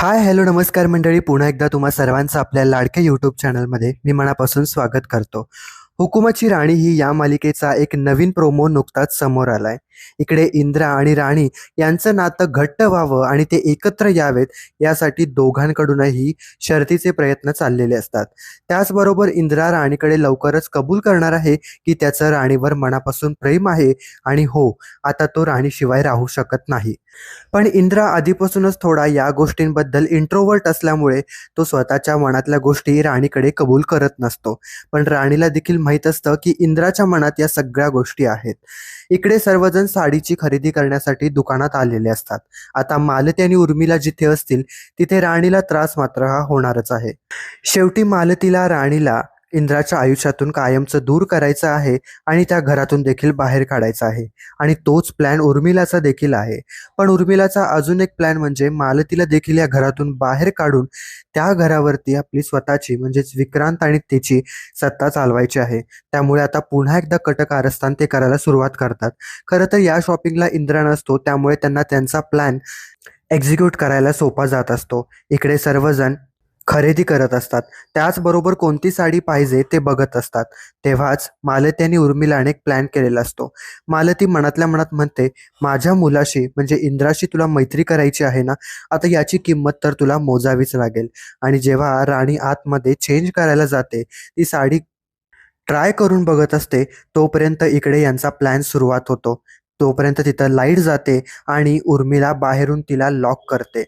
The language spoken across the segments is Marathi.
हाय हॅलो नमस्कार मंडळी. पुन्हा एकदा तुम्हा सर्वांचं आपल्या लाडक्या यूट्यूब चॅनलमध्ये मी मनापासून स्वागत करतो. हुकुमाची राणी ही या मालिकेचा एक नवीन प्रोमो नुकताच समोर आलाय. इकडे इंद्रा आणि राणी यांचं नातं घट्ट व्हावं आणि ते एकत्र यावेत यासाठी दोघांकडूनही शर्तीचे प्रयत्न चाललेले असतात. त्याचबरोबर इंद्रा राणीकडे लवकरच कबूल करणार आहे की त्याचं राणीवर मनापासून प्रेम आहे आणि हो आता तो राणीशिवाय राहू शकत नाही. पण इंद्रा आधीपासूनच थोडा या गोष्टींबद्दल इंट्रोवर्ट असल्यामुळे तो स्वतःच्या मनातल्या गोष्टी राणीकडे कबूल करत नसतो. पण राणीला देखील माहीत असतं की इंद्राच्या मनात या सगळ्या गोष्टी आहेत. इकडे सर्वजण साडीची खरेदी करण्यासाठी दुकानात आलेले असतात. आता मालती आणि उर्मिला जिथे असतील तिथे राणीला त्रास मात्र हा होणारच आहे. शेवटी मालतीला राणीला इंद्राच्या आयुष्यातून कायमचं दूर करायचं आहे आणि त्या घरातून देखील बाहेर काढायचं आहे. आणि तोच प्लॅन उर्मिलाचा देखील आहे. पण उर्मिलाचा अजून एक प्लॅन म्हणजे मालतीला देखील या घरातून बाहेर काढून त्या घरावरती आपली स्वतःची म्हणजेच विक्रांत आणि त्याची सत्ता चालवायची आहे. त्यामुळे आता पुन्हा एकदा कटक आरस्थान ते करायला सुरुवात करतात. खरं तर या शॉपिंगला इंद्रा नसतो त्यामुळे त्यांना त्यांचा प्लॅन एक्झिक्यूट करायला सोपा जात असतो. इकडे सर्वजण खरेदी करत असतात. त्याचबरोबर कोणती साडी पाहिजे ते बघत असतात. तेव्हाच मालती आणि उर्मिलाने एक प्लॅन केलेला असतो. मालती मनातल्या मनात म्हणते माझ्या मुलाशी म्हणजे इंद्राशी तुला मैत्री करायची आहे ना? आता याची किंमत तर तुला मोजावीच लागेल. आणि जेव्हा राणी आतमध्ये चेंज करायला जाते ती साडी ट्राय करून बघत असते तोपर्यंत इकडे यांचा प्लॅन सुरुवात होतो. तोपर्यंत तिथं लाइट जाते आणि उर्मिला बाहेरून तिला लॉक करते.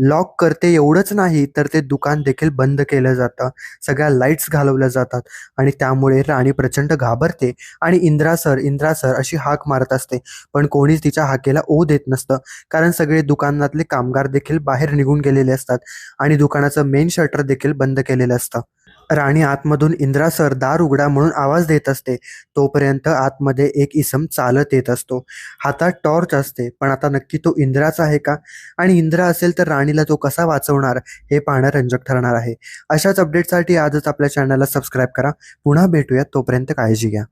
लॉक करते एवढंच नाही तर ते दुकान देखील बंद केलं जातं. सगळ्या लाईट्स घालवल्या जातात आणि त्यामुळे राणी प्रचंड घाबरते आणि इंद्रा सर इंद्रा सर अशी हाक मारत असते. पण कोणीच तिच्या हाकेला ओ देत नसतं कारण सगळे दुकानातले कामगार देखील बाहेर निघून गेलेले असतात आणि दुकानाचं मेन शटर देखील बंद केलेलं असतं. राणी आतमधून इंद्रा सर दार उघडा म्हणून आवाज देत असते. तोपर्यंत आतमध्ये एक इसम चालत येत असतो. हातात टॉर्च असते पण आता नक्की तो इंद्राचा आहे का? आणि इंद्रा असेल तर राणीला तो कसा वाचवणार? हे पाहणं रंजक ठरणार आहे. अशाच अपडेटसाठी आजच आपल्या चॅनलला सबस्क्राईब करा. पुन्हा भेटूयात तोपर्यंत काळजी घ्या.